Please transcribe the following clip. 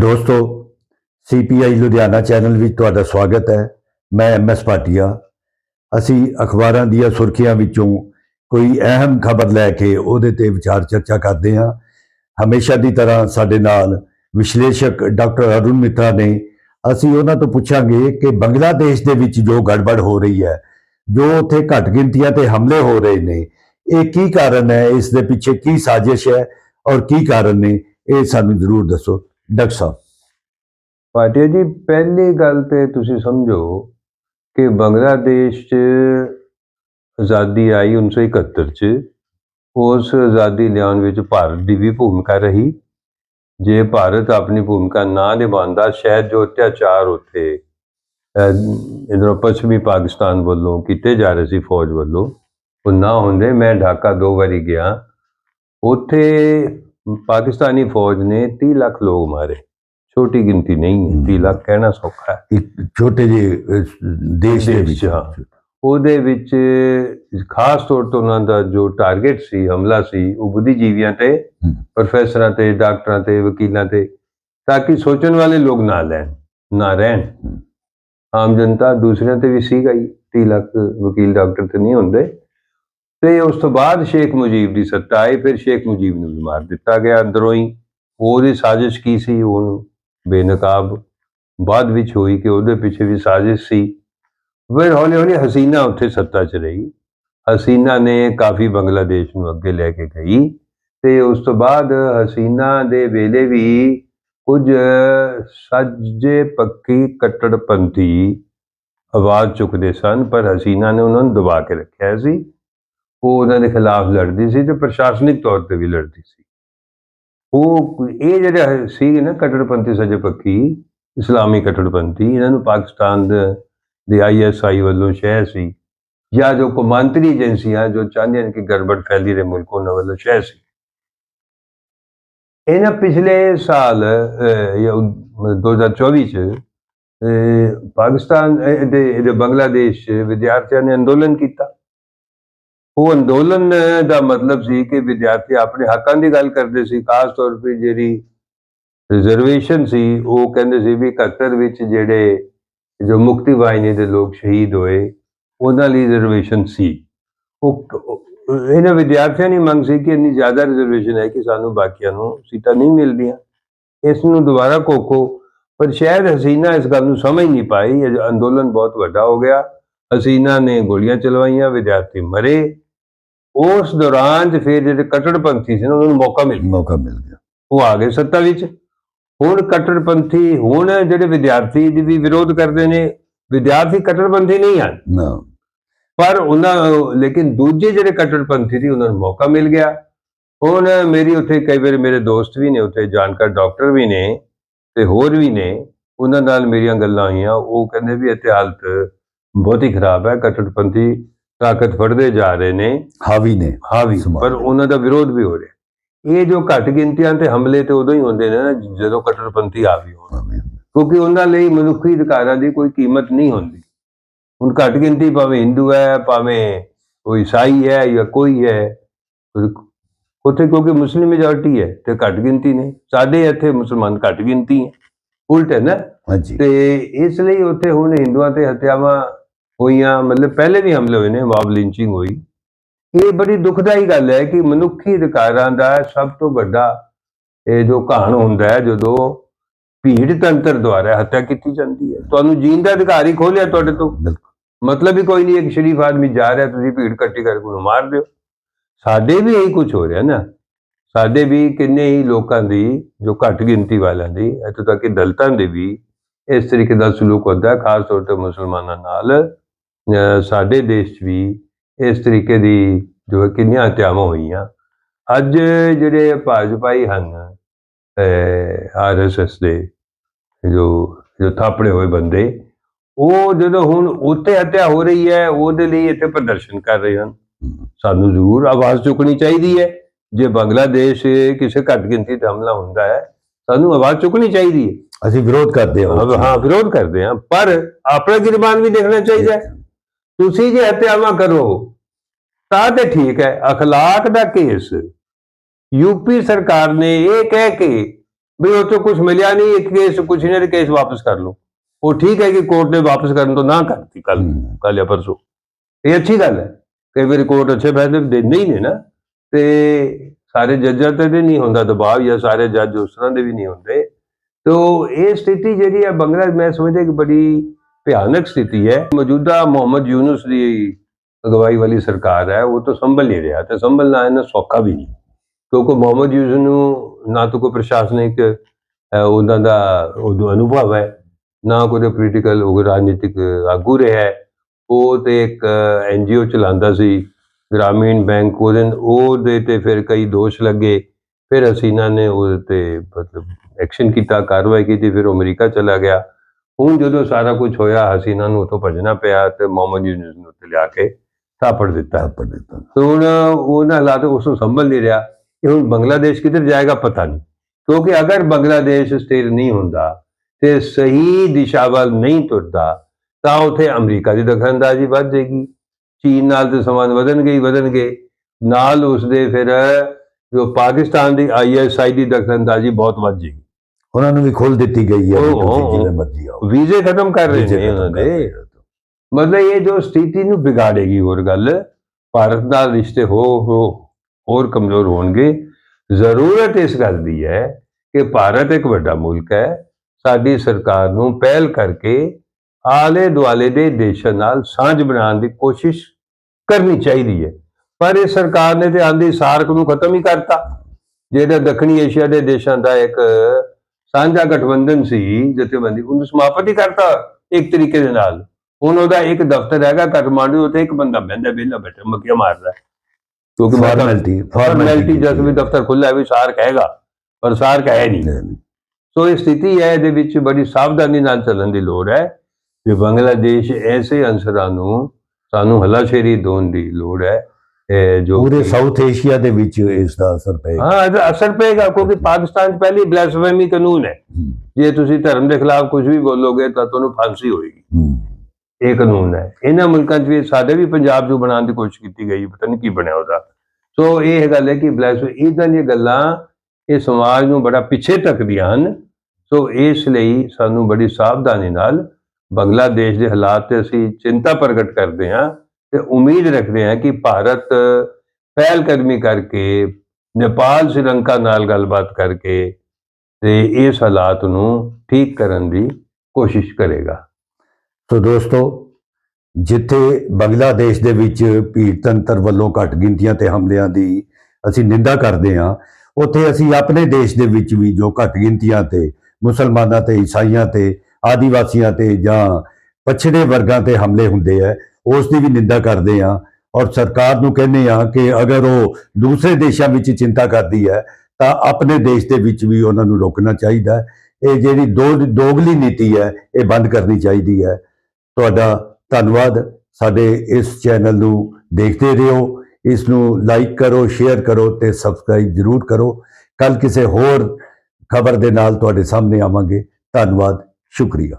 ਦੋਸਤੋ CPI Ludhiana channel ਵਿੱਚ ਤੁਹਾਡਾ ਸਵਾਗਤ ਹੈ। ਮੈਂ ਐਮਐਸ ਭਾਟੀਆ। ਅਸੀਂ ਅਖਬਾਰਾਂ ਦੀਆਂ ਸੁਰਖੀਆਂ ਵਿੱਚੋਂ ਕੋਈ ਅਹਿਮ ਖਬਰ ਲੈ ਕੇ ਉਹਦੇ ਤੇ ਵਿਚਾਰ ਚਰਚਾ ਕਰਦੇ ਹਾਂ। ਹਮੇਸ਼ਾ ਦੀ ਤਰ੍ਹਾਂ ਸਾਡੇ ਨਾਲ ਵਿਸ਼ਲੇਸ਼ਕ ਡਾਕਟਰ ਅਰੁਣ ਮਿੱਤਰਾ ਨੇ। ਅਸੀਂ ਉਹਨਾਂ ਤੋਂ ਪੁੱਛਾਂਗੇ ਕਿ ਬੰਗਲਾਦੇਸ਼ ਦੇ ਵਿੱਚ ਜੋ ਗੜਬੜ ਹੋ ਰਹੀ ਹੈ, ਜੋ ਉੱਥੇ ਘੱਟ ਗਿਣਤੀਆਂ ਤੇ ਹਮਲੇ ਹੋ ਰਹੇ ਨੇ, ਇਹ ਕੀ ਕਾਰਨ ਹੈ, ਇਸ ਦੇ ਪਿੱਛੇ ਕੀ ਸਾਜ਼ਿਸ਼ ਹੈ ਔਰ ਕੀ ਕਾਰਨ ਨੇ, ਇਹ ਸਾਨੂੰ ਜ਼ਰੂਰ ਦੱਸੋ। ਡਾਕਟਰ ਸਾਹਿਬ, ਭਾਟੀਆ ਜੀ, ਪਹਿਲੀ ਗੱਲ ਤੇ ਤੁਸੀਂ ਸਮਝੋ ਕਿ ਬੰਗਲਾਦੇਸ਼ 'ਚ ਆਜ਼ਾਦੀ ਆਈ 1971 'ਚ, ਉਸ ਆਜ਼ਾਦੀ ਲਿਆਉਣ ਵਿੱਚ ਭਾਰਤ ਦੀ ਵੀ ਭੂਮਿਕਾ ਰਹੀ। ਜੇ ਭਾਰਤ ਆਪਣੀ ਭੂਮਿਕਾ ਨਾ ਨਿਭਾਉਂਦਾ, ਸ਼ਾਇਦ ਜੋ ਅਤਿਆਚਾਰ ਉੱਥੇ ਇਧਰੋਂ ਪੱਛਮੀ ਪਾਕਿਸਤਾਨ ਵੱਲੋਂ ਕੀਤੇ ਜਾ ਰਹੇ ਸੀ ਫੌਜ ਵੱਲੋਂ, ਉਹ ਨਾ ਹੁੰਦੇ, ਮੈਂ ਢਾਕਾ ਦੋ ਵਾਰੀ ਗਿਆ। ਉੱਥੇ ਪਾਕਿਸਤਾਨੀ ਫੌਜ ਨੇ 30 ਲੱਖ ਲੋਕ ਮਾਰੇ। ਛੋਟੀ ਗਿਣਤੀ ਨਹੀਂ ਹੈ 30 ਲੱਖ ਕਹਿਣਾ ਸੌਖਾ ਹੈ। ਇੱਕ ਛੋਟੇ ਜਿਹੇ ਦੇਸ਼ ਦੇ ਵਿੱਚ। ਉਹਦੇ ਵਿੱਚ ਖਾਸ ਤੌਰ ਤੇ ਉਹਨਾਂ ਦਾ ਜੋ ਟਾਰਗੇਟ ਸੀ ਹਮਲਾ ਸੀ ਉਹ ਬੁੱਧੀਜੀਵੀਆਂ ਤੇ। ਪ੍ਰੋਫੈਸਰਾਂ ਤੇ ਡਾਕਟਰਾਂ ਤੇ ਵਕੀਲਾਂ ਤੇ ਤਾਂ ਕਿ ਸੋਚਣ ਵਾਲੇ ਲੋਕ ਨਾ ਲੈਣ ਨਾ ਰਹਿਣ। ਆਮ ਜਨਤਾ ਦੂਸਰਿਆਂ ਤੇ ਵੀ ਸੀਗਾ ਹੀ। 30 ਲੱਖ ਵਕੀਲ ਡਾਕਟਰ ਤੇ ਨਹੀਂ ਹੁੰਦੇ। ਤੇ ਉਸ ਤੋਂ ਬਾਅਦ ਸ਼ੇਖ ਮੁਜੀਬ ਦੀ ਸੱਤਾ ਆਈ, ਫਿਰ ਸ਼ੇਖ ਮੁਜੀਬ ਨੂੰ ਵੀ ਮਾਰ ਦਿੱਤਾ ਗਿਆ ਅੰਦਰੋਂ ਹੀ। ਉਹਦੀ ਸਾਜ਼ਿਸ਼ ਕੀ ਸੀ? ਉਹਨੂੰ ਬੇਨਕਾਬ ਬਾਅਦ ਵਿੱਚ ਹੋਈ ਕਿ ਉਹਦੇ ਪਿੱਛੇ ਵੀ ਸਾਜ਼ਿਸ਼ ਸੀ। ਫਿਰ ਹੌਲੀ ਹੌਲੀ ਹਸੀਨਾ ਉੱਥੇ ਸੱਤਾ 'ਚ ਰਹੀ। ਹਸੀਨਾ ਨੇ ਕਾਫੀ ਬੰਗਲਾਦੇਸ਼ ਨੂੰ ਅੱਗੇ ਲੈ ਕੇ ਗਈ ਤੇ ਉਸ ਤੋਂ ਬਾਅਦ ਹਸੀਨਾ ਦੇ ਵੇਲੇ ਵੀ ਕੁਝ ਸੱਜੇ ਪੱਕੀ ਕੱਟੜਪੰਥੀ ਆਵਾਜ਼ ਚੁੱਕਦੇ ਸਨ, ਪਰ ਹਸੀਨਾ ਨੇ ਉਹਨਾਂ ਨੂੰ ਦਬਾ ਕੇ ਰੱਖਿਆ ਸੀ। ਉਹ ਉਹਨਾਂ ਦੇ ਖਿਲਾਫ ਲੜਦੀ ਸੀ ਤੇ ਪ੍ਰਸ਼ਾਸਨਿਕ ਤੌਰ ਤੇ ਵੀ ਲੜਦੀ ਸੀ। ਉਹ ਇਹ ਜਿਹੜੇ ਸੀ ਨਾ ਕੱਟੜਪੰਥੀ ਸੱਜੇ ਪੱਖੀ ਇਸਲਾਮੀ ਕੱਟੜਪੰਥੀ ਇਹਨਾਂ ਨੂੰ ਪਾਕਿਸਤਾਨ ਦੇ ਦੇ ਆਈਐਸਆਈ ਵੱਲੋਂ ਸ਼ਹਿ ਸੀ। ਜਾਂ ਜੋ ਕੌਮਾਂਤਰੀ ਏਜੰਸੀਆਂ ਜੋ ਚਾਹੁੰਦੀਆਂ ਨੇ ਕਿ ਗੜਬੜ ਫੈਲੀ ਰਹੇ ਮੁਲਕ ਉਹਨਾਂ ਵੱਲੋਂ ਸ਼ਹਿ ਸੀ। ਇਹਨਾਂ ਪਿਛਲੇ ਸਾਲ ਅਹ, ਜਾਂ ਉ- 2024 ਚ ਪਾਕਿਸਤਾਨ ਦੇ ਬੰਗਲਾਦੇਸ਼ 'ਚ ਵਿਦਿਆਰਥੀਆਂ ਨੇ ਅੰਦੋਲਨ ਕੀਤਾ। ਉਹ ਅੰਦੋਲਨ ਦਾ ਮਤਲਬ ਸੀ ਕਿ ਵਿਦਿਆਰਥੀ ਆਪਣੇ ਹੱਕਾਂ ਦੀ ਗੱਲ ਕਰਦੇ ਸੀ, ਖਾਸ ਤੌਰ ਤੇ ਜਿਹੜੀ ਰਿਜ਼ਰਵੇਸ਼ਨ ਸੀ, ਉਹ ਕਹਿੰਦੇ ਸੀ ਵੀ 71 ਵਿੱਚ ਜਿਹੜੇ ਜੋ ਮੁਕਤੀ ਵਾਹਿਨੀ ਦੇ ਲੋਕ ਸ਼ਹੀਦ ਹੋਏ, ਉਹਨਾਂ ਲਈ ਰਿਜ਼ਰਵੇਸ਼ਨ ਸੀ। ਉਹ ਇਹਨਾਂ ਵਿਦਿਆਰਥੀਆਂ ਦੀ ਮੰਗ ਸੀ ਕਿ ਇੰਨੀ ਜ਼ਿਆਦਾ ਰਿਜ਼ਰਵੇਸ਼ਨ ਹੈ ਕਿ ਸਾਨੂੰ ਬਾਕੀਆਂ ਨੂੰ ਸੀਟਾਂ ਨਹੀਂ ਮਿਲਦੀਆਂ। ਇਸ ਨੂੰ ਦੁਬਾਰਾ ਕੋਕੋ ਪਰ ਸ਼ਾਇਦ ਹਸੀਨਾ ਇਸ ਗੱਲ ਨੂੰ ਸਮਝ ਨਹੀਂ ਪਾਈ। ਇਹ ਅੰਦੋਲਨ ਬਹੁਤ ਵੱਡਾ ਹੋ ਗਿਆ। ਹਸੀਨਾ ਨੇ ਗੋਲੀਆਂ ਚਲਵਾਈਆਂ ਵਿਦਿਆਰਥੀ ਮਰੇ। ਉਸ ਦੌਰਾਨ 'ਚ ਫਿਰ ਜਿਹੜੇ ਕੱਟੜਪੰਥੀ ਸੀ ਨਾ ਉਹਨਾਂ ਨੂੰ ਮੌਕਾ ਮਿਲ ਗਿਆ। ਮੌਕਾ ਮਿਲ ਗਿਆ। ਉਹ ਆ ਗਏ ਸੱਤਾ ਵਿੱਚ। ਹੁਣ ਕੱਟੜਪੰਥੀ ਹੁਣ ਜਿਹੜੇ ਵਿਦਿਆਰਥੀ ਦੀ ਵੀ ਵਿਰੋਧ ਕਰਦੇ ਨੇ ਵਿਦਿਆਰਥੀ ਕੱਟੜਪੰਥੀ ਨਹੀਂ ਹਨ। ਨਾ। ਪਰ ਉਹਨਾਂ ਲੇਕਿਨ ਦੂਜੇ ਜਿਹੜੇ ਕੱਟੜਪੰਥੀ ਸੀ ਉਹਨਾਂ ਨੂੰ ਮੌਕਾ ਮਿਲ ਗਿਆ। ਹੁਣ ਮੇਰੀ ਉੱਥੇ ਕਈ ਵਾਰ ਮੇਰੇ ਦੋਸਤ ਵੀ ਨੇ ਉੱਥੇ ਜਾਣਕਾਰ ਡਾਕਟਰ ਵੀ ਨੇ ਤੇ ਹੋਰ ਵੀ ਨੇ ਉਹਨਾਂ ਨਾਲ ਮੇਰੀਆਂ ਗੱਲਾਂ ਹੋਈਆਂ। ਉਹ ਕਹਿੰਦੇ ਵੀ ਇੱਥੇ ਹਾਲਤ ਬਹੁਤ ਹੀ ਖਰਾਬ ਹੈ ਕੱਟੜਪੰਥੀ ਤਾਕਤ ਫੜਦੇ ਜਾ ਰਹੇ ਨੇ। ਹਾਵੀ ਨੇ। ਹਾਵੀ। ਪਰ ਉਹਨਾਂ ਦਾ ਵਿਰੋਧ ਵੀ ਹੋ ਰਿਹਾ। ਇਹ ਜੋ ਘੱਟ ਗਿਣਤੀਆਂ ਤੇ ਹਮਲੇ ਤੇ ਉਦੋਂ ਹੀ ਹੁੰਦੇ ਨੇ ਜਦੋਂ ਕੱਟੜਪੰਥੀ ਹਾਵੀ ਹੋਣ। ਹਾਵੀ। ਕਿਉਂਕਿ ਉਹਨਾਂ ਲਈ ਮਨੁੱਖੀ ਅਧਿਕਾਰਾਂ ਦੀ ਕੋਈ ਕੀਮਤ ਨਹੀਂ ਹੁੰਦੀ। ਹੁਣ ਘੱਟ ਗਿਣਤੀ ਭਾਵੇਂ ਹਿੰਦੂ ਹੈ ਭਾਵੇਂ ਕੋਈ ਈਸਾਈ ਹੈ ਜਾਂ ਕੋਈ ਹੈ ਉੱਥੇ ਕਿਉਂਕਿ ਮੁਸਲਿਮ ਮੈਜੋਰਟੀ ਹੈ ਤੇ ਘੱਟ ਗਿਣਤੀ ਨੇ। ਸਾਡੇ ਇੱਥੇ ਮੁਸਲਮਾਨ ਘੱਟ ਗਿਣਤੀ ਹੈ। ਉਲਟ ਹੈ ਨਾ? ਤੇ ਇਸ ਲਈ ਉੱਥੇ ਹੁਣ ਹਿੰਦੂਆਂ ਤੇ ਹੱਤਿਆਵਾਂ ਹੋਈਆਂ ਮਤਲਬ ਪਹਿਲੇ ਵੀ ਹਮਲੇ ਹੋਏ ਨੇ ਮੌਬ ਲਿੰਚਿੰਗ ਹੋਈ। ਇਹ ਬੜੀ ਦੁਖਦਾਈ ਗੱਲ ਹੈ ਕਿ ਮਨੁੱਖੀ ਅਧਿਕਾਰਾਂ ਦਾ ਸਭ ਤੋਂ ਵੱਡਾ ਇਹ ਜੋ ਕਹਾਣ ਹੁੰਦਾ ਹੈ ਜਦੋਂ ਭੀੜ ਤੰਤਰ ਦੁਆਰਾ ਹੱਤਿਆ ਕੀਤੀ ਜਾਂਦੀ ਹੈ। ਤੁਹਾਨੂੰ ਜੀਣ ਦਾ ਅਧਿਕਾਰ ਹੀ ਖੋਲਿਆ ਤੁਹਾਡੇ ਤੋਂ? ਮਤਲਬ ਹੀ ਕੋਈ ਨਹੀਂ ਇੱਕ ਸ਼ਰੀਫ ਆਦਮੀ ਜਾ ਰਿਹਾ ਤੁਸੀਂ ਭੀੜ ਇਕੱਠੀ ਕਰਕੇ ਉਹਨੂੰ ਮਾਰ ਦਿਓ। ਸਾਡੇ ਵੀ ਇਹੀ ਕੁਝ ਹੋ ਰਿਹਾ ਨਾ। ਸਾਡੇ ਵੀ ਕਿੰਨੇ ਹੀ ਲੋਕਾਂ ਦੀ ਜੋ ਘੱਟ ਗਿਣਤੀ ਵਾਲਿਆਂ ਦੀ ਇੱਥੋਂ ਤੱਕ ਕਿ ਦਲਿਤਾਂ ਦੇ ਵੀ ਇਸ ਤਰੀਕੇ ਦਾ ਸਲੂਕ ਹੁੰਦਾ ਖਾਸ ਤੌਰ ਤੇ ਮੁਸਲਮਾਨਾਂ ਨਾਲ। ਸਾਡੇ ਦੇਸ਼ 'ਚ ਵੀ ਇਸ ਤਰੀਕੇ ਦੀ ਜੋ ਕਿੰਨੀਆਂ ਹੱਤਿਆਵਾਂ ਹੋਈਆਂ। ਅੱਜ ਜਿਹੜੇ ਭਾਜਪਾਈ ਹਨ ਆਰਐਸਐਸ ਦੇ ਜੋ ਜੋ ਥਾਪੜੇ ਹੋਏ ਬੰਦੇ ਉਹ ਜਦੋਂ ਹੁਣ ਉੱਥੇ ਹੱਤਿਆ ਹੋ ਰਹੀ ਹੈ ਉਹਦੇ ਲਈ ਇੱਥੇ ਪ੍ਰਦਰਸ਼ਨ ਕਰ ਰਹੇ ਹਨ। ਸਾਨੂੰ ਜ਼ਰੂਰ ਆਵਾਜ਼ ਚੁੱਕਣੀ ਚਾਹੀਦੀ ਹੈ। ਜੇ ਬੰਗਲਾਦੇਸ਼ ਕਿਸੇ ਘੱਟ ਗਿਣਤੀ ਤੇ ਹਮਲਾ ਹੁੰਦਾ ਹੈ ਸਾਨੂੰ ਆਵਾਜ਼ ਚੁੱਕਣੀ ਚਾਹੀਦੀ ਹੈ। ਅਸੀਂ ਵਿਰੋਧ ਕਰਦੇ ਹਾਂ। ਹਾਂ ਹਾਂ ਵਿਰੋਧ ਕਰਦੇ ਹਾਂ। ਪਰ ਆਪਣਾ ਗਿਰਬਾਨ ਵੀ ਦੇਖਣਾ ਚਾਹੀਦਾ ਹੈ। ਤੁਸੀਂ ਜੇ ਹੱਤਿਆਵਾਂ ਕਰੋ ਤਾਂ ਤੇ ਠੀਕ ਹੈ اخلاق ਦਾ ਕੇਸ ਯੂਪੀ ਸਰਕਾਰ ਨੇ ਇਹ ਕਹਿ ਕੇ ਵੀ ਉਹ ਤੋਂ ਕੁਝ ਮਿਲਿਆ ਨਹੀਂ ਇੱਕ ਕੇਸ ਕੁਝ ਨਹੀਂ ਤੇ ਕੇਸ ਵਾਪਸ ਕਰ ਲਓ ਉਹ ਠੀਕ ਹੈ ਕਿ ਕੋਰਟ ਨੇ ਵਾਪਸ ਕਰਨ ਤੋਂ ਨਾ ਕਰਤੀ ਕੱਲ ਹਮ। ਕੱਲ ਜਾਂ ਪਰਸੋਂ ਇਹ ਅੱਛੀ ਗੱਲ ਹੈ ਕਈ ਵਾਰੀ ਕੋਰਟ ਅੱਛੇ ਫੈਸਲੇ ਦਿੰਦੇ ਹੀ ਨੇ ਨਾ ਤੇ ਸਾਰੇ ਜੱਜਾਂ ਤੇ ਵੀ ਨਹੀਂ ਹੁੰਦਾ ਦਬਾਅ ਜਾਂ ਸਾਰੇ ਜੱਜ ਉਸ ਤਰ੍ਹਾਂ ਦੇ ਵੀ ਨਹੀਂ ਹੁੰਦੇ ਤੋ ਇਹ ਸਥਿਤੀ ਜਿਹੜੀ ਹੈ ਬੰਗਲਾ ਮੈਂ ਸਮਝਦਾ ਕਿ ਬੜੀ ਭਿਆਨਕ ਸਥਿਤੀ ਹੈ। ਮੌਜੂਦਾ ਮੁਹੰਮਦ ਯੂਨਸ ਦੀ ਅਗਵਾਈ ਵਾਲੀ ਸਰਕਾਰ ਹੈ, ਉਹ ਤਾਂ ਸੰਭਲ ਨਹੀਂ ਰਿਹਾ ਤੇ ਸੰਭਲਣਾ ਇਹਨਾਂ ਸੌਖਾ ਵੀ ਨਹੀਂ। ਕਿਉਂਕਿ ਮੁਹੰਮਦ ਯੂਨਸ ਨੂੰ ਨਾ ਤਾਂ ਕੋਈ ਪ੍ਰਸ਼ਾਸਨਿਕ ਉਹਨਾਂ ਦਾ ਉਹ ਅਨੁਭਵ ਹੈ, ਨਾ ਕੋਈ ਪੋਲੀਟੀਕਲ ਉਹ ਰਾਜਨੀਤਿਕ ਆਗੂ ਰਿਹਾ ਹੈ। ਉਹ ਤੇ ਇੱਕ ਐਨਜੀਓ ਚਲਾਉਂਦਾ ਸੀ, ਗ੍ਰਾਮੀਣ ਬੈਂਕ ਉਹਦੇ ਉਹਦੇ ਤੇ ਫਿਰ ਕਈ ਦੋਸ਼ ਲੱਗੇ। ਫਿਰ ਅਸੀਂ ਇਹਨਾਂ ਨੇ ਉਹਦੇ ਤੇ ਮਤਲਬ ਐਕਸ਼ਨ ਕੀਤਾ, ਕਾਰਵਾਈ ਕੀਤੀ, ਫਿਰ ਉਹ ਅਮਰੀਕਾ ਚਲਾ ਗਿਆ। ਹੁਣ ਜਦੋਂ ਸਾਰਾ ਕੁਝ ਹੋਇਆ ਹਸੀਨਾ ਨੂੰ ਉੱਥੋਂ ਭੱਜਣਾ ਪਿਆ ਤੇ ਮੁਹੰਮਦ ਯੂਨਸ ਨੂੰ ਉੱਤੇ ਲਿਆ ਕੇ ਥਾਪੜ ਦਿੱਤਾ। ਥਾਪੜ ਦਿੱਤਾ। ਤੇ ਹੁਣ ਉਹਨਾਂ ਹਾਲਾਤ ਉਸ ਨੂੰ ਸੰਭਲ ਨਹੀਂ ਰਿਹਾ। ਕਿ ਹੁਣ ਬੰਗਲਾਦੇਸ਼ ਕਿੱਧਰ ਜਾਏਗਾ ਪਤਾ ਨਹੀਂ। ਕਿਉਂਕਿ ਅਗਰ ਬੰਗਲਾਦੇਸ਼ ਸਥਿਰ ਨਹੀਂ ਹੁੰਦਾ ਤੇ ਸਹੀ ਦਿਸ਼ਾ ਵੱਲ ਨਹੀਂ ਤੁਰਦਾ ਤਾਂ ਉਥੇ ਅਮਰੀਕਾ ਦੀ ਦਖਲਅੰਦਾਜ਼ੀ ਵੱਧ ਜਾਏਗੀ। ਚੀਨ ਨਾਲ ਤੇ ਸੰਬੰਧ ਵਧਣਗੇ ਹੀ ਵਧਣਗੇ। ਨਾਲ ਉਸਦੇ ਫਿਰ ਜੋ ਪਾਕਿਸਤਾਨ ਦੀ ਆਈਐਸਆਈ ਦੀ ਦਖਲਅੰਦਾਜ਼ੀ ਬਹੁਤ ਵੱਧ ਜਾਏਗੀ। ਉਹਨਾਂ ਨੂੰ ਵੀ ਖੋਲ ਦਿੱਤੀ ਗਈ ਹੈ ਤੁਸੀਂ ਜਿਵੇਂ ਮਰਜ਼ੀ ਆਓ। ਵੀਜ਼ੇ ਖਤਮ ਕਰ ਰਹੇ ਨੇ ਉਹਨਾਂ ਦੇ। ਮਤਲਬ ਇਹ ਜੋ ਸਥਿਤੀ ਨੂੰ ਵਿਗਾੜੇਗੀ ਹੋਰ ਗੱਲ ਭਾਰਤ ਨਾਲ ਰਿਸ਼ਤੇ ਹੋ ਹੋ ਹੋਰ ਕਮਜ਼ੋਰ ਹੋਣਗੇ। ਜ਼ਰੂਰਤ ਇਸ ਗੱਲ ਦੀ ਹੈ ਕਿ ਭਾਰਤ ਇੱਕ ਵੱਡਾ ਮੁਲਕ ਹੈ। ਸਾਡੀ ਸਰਕਾਰ ਨੂੰ ਪਹਿਲ ਕਰਕੇ ਆਲੇ ਦੁਆਲੇ ਦੇ ਦੇਸ਼ਾਂ ਨਾਲ ਸਾਂਝ ਬਣਾਉਣ ਦੀ ਕੋਸ਼ਿਸ਼ ਕਰਨੀ ਚਾਹੀਦੀ ਹੈ। ਪਰ ਇਹ ਸਰਕਾਰ ਨੇ ਤੇ ਆਂਦੀ ਸਾਰਕ ਨੂੰ ਖਤਮ ਹੀ ਕਰਤਾ। ਜਿਹੜਾ ਦੱਖਣੀ ਏਸ਼ੀਆ ਦੇ ਦੇਸ਼ਾਂ ਦਾ ਇੱਕ ਸਾਂਝਾ ਗਠਬੰਧਨ ਸੀ ਜਥੇਬੰਦੀ ਉਹਨੂੰ ਸਮਾਪਤ ਹੀ ਕਰਤਾ ਇੱਕ ਤਰੀਕੇ ਦੇ ਨਾਲ। ਹੁਣ ਉਹਦਾ ਇੱਕ ਦਫ਼ਤਰ ਹੈਗਾ ਕਾਠਮਾਂਡੂ ਉੱਥੇ ਇੱਕ ਬੰਦਾ ਬਹਿੰਦਾ ਵਿਹਲਾ ਬੈਠਾ ਮੱਕੀਆਂ ਮਾਰਦਾ। ਕਿਉਂਕਿ ਫਾਰਮੈਲਿਟੀ ਫਾਰਮੈਲਿਟੀ ਜਦ ਵੀ ਦਫ਼ਤਰ ਖੁੱਲਾ ਹੈ ਵੀ ਸਾਰਕ ਹੈਗਾ ਪਰ ਸਾਰਕ ਹੈ ਨਹੀਂ। ਸੋ ਇਹ ਸਥਿਤੀ ਹੈ ਇਹਦੇ ਵਿੱਚ ਬੜੀ ਸਾਵਧਾਨੀ ਨਾਲ ਚੱਲਣ ਦੀ ਲੋੜ ਹੈ। ਕਿ ਬੰਗਲਾਦੇਸ਼ ਐਸੇ ਅੰਸਰਾਂ ਨੂੰ ਸਾਨੂੰ ਹਲਾਸ਼ੇਰੀ ਦੇਣ ਦੀ ਲੋੜ ਹੈ ਜੋ ਪੂਰੇ ਸਾਊਥ ਏਸ਼ੀਆ ਦੇ ਵਿੱਚ ਇਸ ਦਾ ਅਸਰ ਪਏਗਾ। ਹਾਂ ਇਹਦਾ ਅਸਰ ਪਏਗਾ ਕਿਉਂਕਿ ਪਾਕਿਸਤਾਨ 'ਚ ਪਹਿਲੀ ਬਲੈਸਫੇਮੀ ਕਾਨੂੰਨ ਹੈ। ਜੇ ਤੁਸੀਂ ਧਰਮ ਦੇ ਖਿਲਾਫ ਕੁਝ ਵੀ ਬੋਲੋਗੇ ਤਾਂ ਤੁਹਾਨੂੰ ਫਾਂਸੀ ਹੋਏਗੀ। ਇਹ ਕਾਨੂੰਨ ਹੈ। ਇਹਨਾਂ ਮੁਲਕਾਂ 'ਚ ਵੀ ਸਾਡੇ ਵੀ ਪੰਜਾਬ 'ਚ ਬਣਾਉਣ ਦੀ ਕੋਸ਼ਿਸ਼ ਕੀਤੀ ਗਈ ਪਤਾ ਨਹੀਂ ਕੀ ਬਣਿਆ ਉਹਦਾ। ਸੋ ਇਹ ਗੱਲ ਹੈ ਕਿ ਬਲੈਸ ਇਦਾਂ ਦੀਆਂ ਗੱਲਾਂ ਇਹ ਸਮਾਜ ਨੂੰ ਬੜਾ ਪਿੱਛੇ ਧੱਕਦੀਆਂ ਹਨ। ਸੋ ਇਸ ਲਈ ਸਾਨੂੰ ਬੜੀ ਸਾਵਧਾਨੀ ਨਾਲ ਬੰਗਲਾਦੇਸ਼ ਦੇ ਹਾਲਾਤ ਤੇ ਅਸੀਂ ਚਿੰਤਾ ਪ੍ਰਗਟ ਕਰਦੇ ਹਾਂ। ਤੇ ਉਮੀਦ ਰੱਖਦੇ ਹਾਂ ਕਿ ਭਾਰਤ ਪਹਿਲ ਕਦਮੀ ਕਰਕੇ, ਨੇਪਾਲ, ਸ਼੍ਰੀਲੰਕਾ ਨਾਲ ਗੱਲਬਾਤ ਕਰਕੇ ਤੇ ਇਸ ਹਾਲਾਤ ਨੂੰ ਠੀਕ ਕਰਨ ਦੀ ਕੋਸ਼ਿਸ਼ ਕਰੇਗਾ। ਸੋ ਦੋਸਤੋ, ਜਿੱਥੇ ਬੰਗਲਾਦੇਸ਼ ਦੇ ਵਿੱਚ ਪੀੜਤੰਤਰ ਵੱਲੋਂ ਘੱਟ ਗਿਣਤੀਆਂ ਤੇ ਹਮਲਿਆਂ ਦੀ ਅਸੀਂ ਨਿੰਦਾ ਕਰਦੇ ਹਾਂ, ਉੱਥੇ ਅਸੀਂ ਆਪਣੇ ਦੇਸ਼ ਦੇ ਵਿੱਚ ਵੀ ਜੋ ਘੱਟ ਗਿਣਤੀਆਂ ਤੇ ਮੁਸਲਮਾਨਾਂ ਤੇ ਈਸਾਈਆਂ ਤੇ ਆਦੀਵਾਸੀਆਂ ਤੇ ਜਾਂ ਪਛੜੇ ਵਰਗਾਂ ਤੇ ਹਮਲੇ ਹੁੰਦੇ ਆ ਉਸ ਦੀ ਵੀ ਨਿੰਦਾ ਕਰਦੇ ਹਾਂ ਔਰ ਸਰਕਾਰ ਨੂੰ ਕਹਿੰਦੇ ਆ ਕਿ ਅਗਰ ਉਹ ਦੂਸਰੇ ਦੇਸ਼ਾਂ ਵਿੱਚ ਚਿੰਤਾ ਕਰਦੀ ਹੈ, ਤਾਂ ਆਪਣੇ ਦੇਸ਼ ਦੇ ਵਿੱਚ ਵੀ ਉਹਨਾਂ ਨੂੰ ਰੋਕਣਾ ਚਾਹੀਦਾ ਇਹ ਜਿਹੜੀ ਦੋ ਦੋਗਲੀ ਨੀਤੀ ਹੈ, ਇਹ ਬੰਦ ਕਰਨੀ ਚਾਹੀਦੀ ਹੈ। ਤੁਹਾਡਾ ਧੰਨਵਾਦ। ਸਾਡੇ ਇਸ ਚੈਨਲ ਨੂੰ ਦੇਖਦੇ ਰਹੋ, ਇਸ ਨੂੰ ਲਾਈਕ ਕਰੋ, ਸ਼ੇਅਰ ਕਰੋ ਤੇ ਸਬਸਕ੍ਰਾਈਬ ਜ਼ਰੂਰ ਕਰੋ। ਕੱਲ ਕਿਸੇ ਹੋਰ ਖਬਰ ਦੇ ਨਾਲ ਤੁਹਾਡੇ ਸਾਹਮਣੇ ਆਵਾਂਗੇ। ਧੰਨਵਾਦ। ਸ਼ੁਕਰੀਆ।